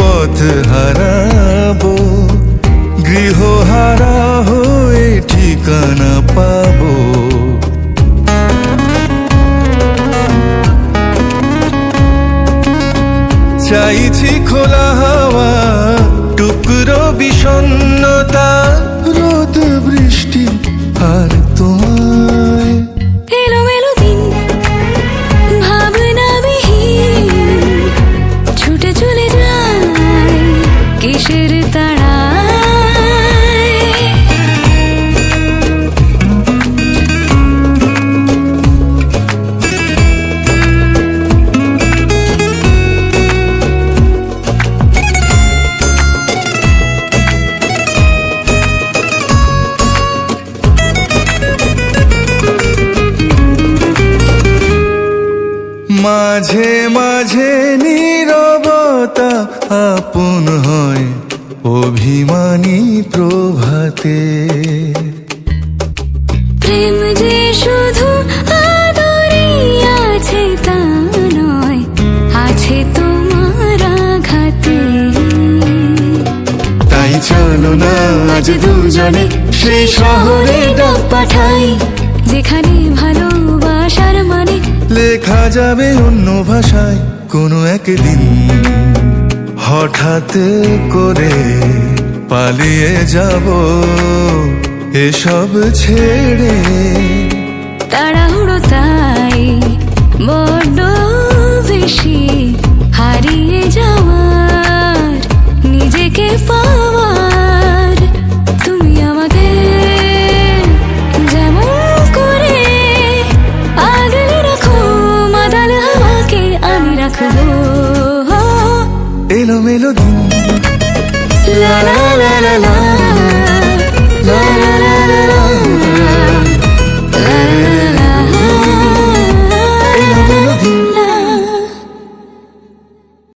পথ হারাবো গৃহহারা হয়ে ঠিকানা পাবো। চাইছি খোলা হাওয়া টুকরো বিষণ্ণতা মাঝে মাঝে নীরবতা আপন হয় অভিমানী প্রভাতে। প্রেম যে শুধু আদরে আছে তা নয় আছে তোমার আঘাতে। তাই চলো না আজ দুজনে সেই শহরে ডাক পাঠাই। যেখানে ভালোবাসার মানে লেখা যাবে অন্য ভাষায় কোনো একদিন। হঠাৎ করে পালিয়ে যাব এসব ছেড়ে। তাড়াহুড়ো তাই বড্ড বেশি হারিয়ে যাওয়ার নিজেকে পাওয়ার। তুমি আমাকে যেমন করে আগলে রাখো মাদাল হাওয়াকে আমি রাখব। la la la la la.